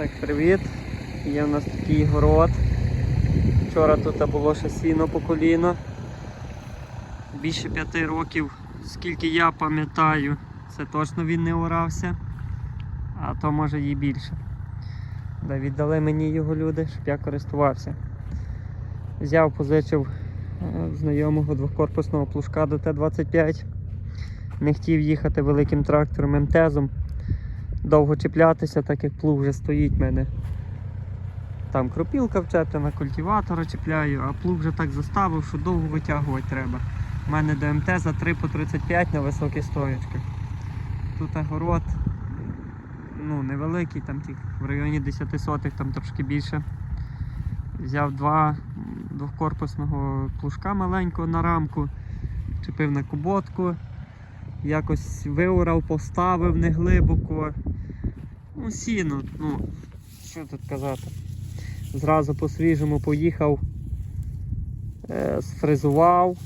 Так, привіт. Є в нас такий город. Вчора тут було ще сіно по коліно. Більше п'яти років, скільки я пам'ятаю, це точно він не орався, а то може і більше. Да, віддали мені його люди, щоб я користувався. Взяв, позичив е, знайомого двокорпусного плужка до Т-25. Не хотів їхати великим трактором МТЗом довго чіплятися, так як плуг вже стоїть в мене. Там кропілка вчеплена, культиватора чіпляю, а плуг вже так заставив, що довго витягувати треба. У мене ДМТ за 3 по 35 на високій стоячках. Тут огород ну, невеликий, там тільки в районі 10 сотих, там трошки більше. Взяв два двохкорпусного плужка маленького на рамку, чепив на куботку, якось виорав, поставив неглибоко. Ну, сіно, ну, що тут казати. Зразу по-свіжому поїхав, е, сфрезував,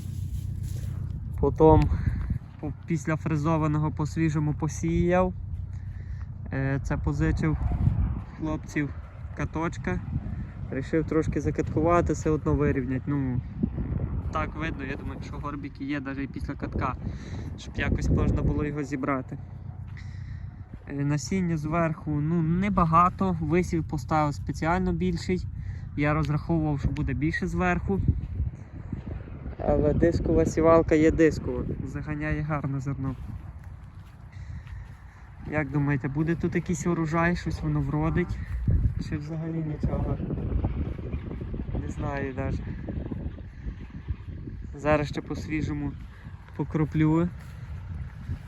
потім після фрезованого по-свіжому посіяв. Е, це позичив хлопців каточка. Рішив трошки закаткувати, все одно вирівняти. Ну, так видно, я думаю, що горбики є навіть після катка, щоб якось можна було його зібрати. Е, Насіння зверху ну, небагато. Висів поставив спеціально більший. Я розраховував, що буде більше зверху. Але дискова сівалка є дискова. Заганяє гарно зерно. Як думаєте, буде тут якийсь урожай, щось воно вродить? Чи взагалі нічого? Не знаю навіть. Зараз ще по-свіжому покроплю.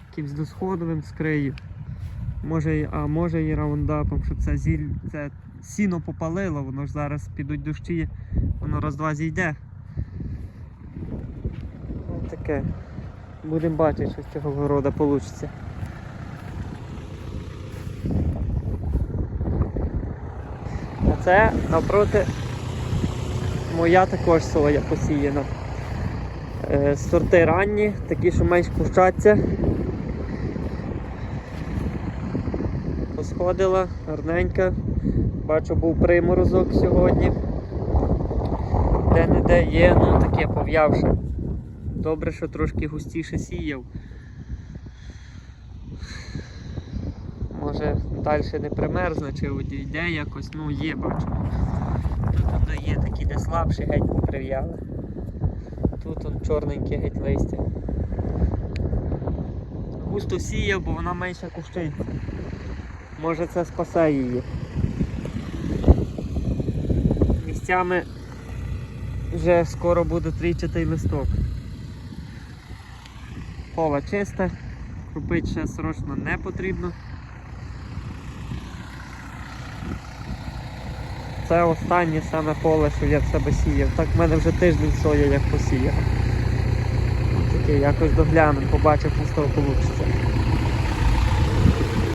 Якимсь досходовим скрию. Може, а може і раундапом, щоб це зіль, це сіно попалило, воно ж зараз підуть дощі, воно раз-два зійде. Ось таке. Будемо бачити, що з цього города вийде. А це навпроти моя також соя посіяна. Е, Сорти ранні, такі, що менш кущаться. Посходила, гарненька. Бачу, був приморозок сьогодні. Де-не-де є, ну таке пов'явше. Добре, що трошки густіше сіяв. Може далі не примерзне, чи одійде якось, ну є, бачу. Тут є такі, де слабші, геть поприв'яли. Тут он чорненьке геть листя. Густо сіяв, бо вона менше кущиться. Може це спасе її. Місцями вже скоро буде трійчатий листок. Поле чисте, купити ще срочно не потрібно. Це останнє саме поле, що я в себе сіяв. Так в мене вже тиждень соя як посіяв. Такий якось доглянемо, побачив, що з того вийде.